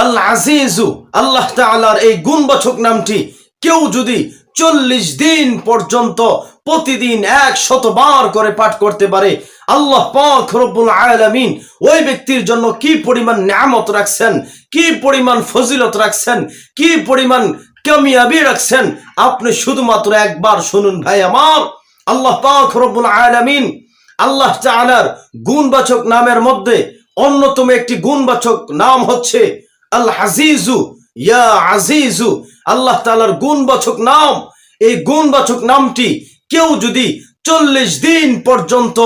আল আজিজু, আল্লাহ তাআলার এই গুণবাচক নামটি কেউ যদি চল্লিশ দিন পর্যন্ত প্রতিদিন এক শতবার করে পাঠ করতে পারে, আল্লাহ পাক রব্বুল আলামিন ওই ব্যক্তির জন্য কি পরিমাণ নিয়ামত রাখছেন, কি পরিমাণ ফজিলত রাখছেন, কি পরিমাণ কামিয়াবি রাখছেন, আপনি শুধুমাত্র একবার শুনুন ভাই আমার, আল্লাহ পাক রব্বুল আলামিন আল্লাহ তাআলার গুণবাচক নামের মধ্যে অন্যতম একটি গুণবাচক নাম হচ্ছে আল আজিজু ইয়া আজিজু, আল্লাহ তাআলার গুণবাচক নাম। এই গুণবাচক নামটি কেউ যদি চল্লিশ দিন পর্যন্ত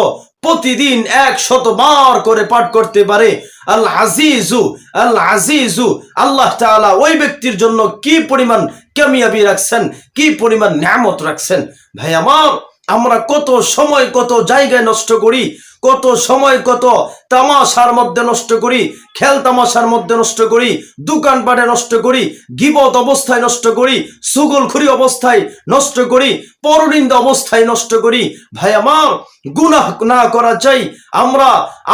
প্রতিদিন এক শতবার করে পাঠ করতে পারে, আল আজিজু আল আজিজু আল্লাহ তাআলা ওই ব্যক্তির জন্য কি পরিমাণ কামিয়াবি রাখছেন, কি পরিমাণ নিয়ামত রাখছেন। ভাই আমার, আমরা কত সময় কত জায়গায় নষ্ট করি কত সময় কত তামাশার মধ্যে নষ্ট করি, খেল তামাশার মধ্যে নষ্ট করি দোকানপাটে নষ্ট করি, গিবত অবস্থায় নষ্ট করি, সুগলখুরি অবস্থায় নষ্ট করি, পরনিন্দা অবস্থায় নষ্ট করি। ভাই আমার, গুনাহ না করা চাই, আমরা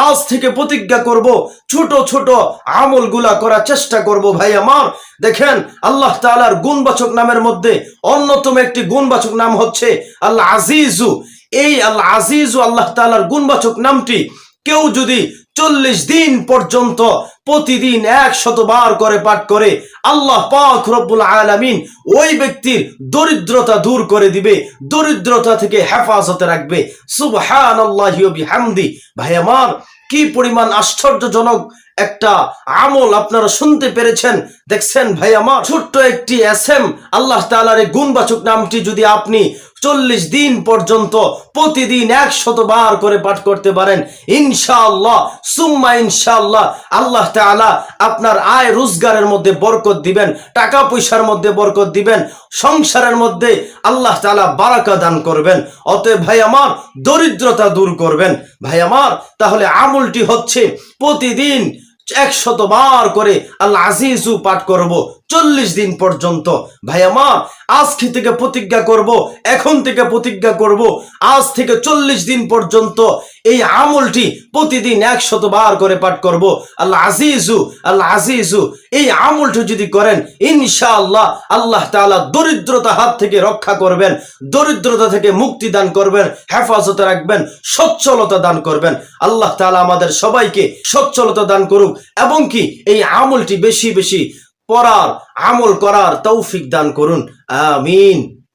আজ থেকে প্রতিজ্ঞা করব, ছোট ছোট আমলগুলা করার চেষ্টা করব। ভাই আমার, দেখেন আল্লাহ তাআলার গুণবাচক নামের মধ্যে অন্যতম একটি গুণবাচক নাম হচ্ছে আল্লাহ আজিজু এই আল্লাহ আজিজু আল্লাহ তাআলার গুণবাচক নামটি কেউ যদি চল্লিশ দিন পর্যন্ত প্রতিদিন এক শতবার করে পাঠ করে, আল্লাহ পাক রব্বুল আলামিন ওই ব্যক্তির দরিদ্রতা দূর করে দিবে, দরিদ্রতা থেকে হেফাজতে রাখবে। ওয়া বিহামদি। ভাই আমার, কি পরিমাণ আশ্চর্যজনক একটা আমল আপনারা শুনতে পেরেছেন। দেখছেন ভাই আমার, ছোট্ট একটি এস এম আল্লাহ তাআলার এই গুণবাচক নামটি যদি আপনি চল্লিশ দিন পর্যন্ত প্রতিদিন একশত বার করে পাঠ করতে পারেন। ইনশাআল্লাহ, সুম্মা ইনশাআল্লাহ, আল্লাহ তাআলা আপনার আয় রোজগারের মধ্যে বরকত দিবেন, টাকা পয়সার মধ্যে বরকত দিবেন, সংসারের মধ্যে আল্লাহ তাআলা বারাকা দান করবেন। অতএব ভাই আমার, দরিদ্রতা দূর করবেন। ভাই আমার, তাহলে আমলটি হচ্ছে প্রতিদিন একশত বার করে আল্লাহ আজিজু পাঠ করব। চল্লিশ দিন পর্যন্ত। ভাই আমার আজকে থেকে প্রতিজ্ঞা করব? এখন থেকে প্রতিজ্ঞা করব। আজ থেকে চল্লিশ দিন পর্যন্ত এই আমলটি প্রতিদিন একশত বার করে পাঠ করব। আল্লাহ আজিজু আল্লাহ আজিজু, এই আমলটি যদি করেন, ইনশাআল্লাহ আল্লাহ তাআলা দরিদ্রতা হাত থেকে রক্ষা করবেন, দরিদ্রতা থেকে মুক্তি দান করবেন, হেফাজতে রাখবেন, সচ্ছলতা দান করবেন। আল্লাহ তালা আমাদের সবাইকে সচ্ছলতা দান করুক এবং কি এই আমলটি বেশি বেশি পড়ার আমল করার তৌফিক দান করুন। আমিন।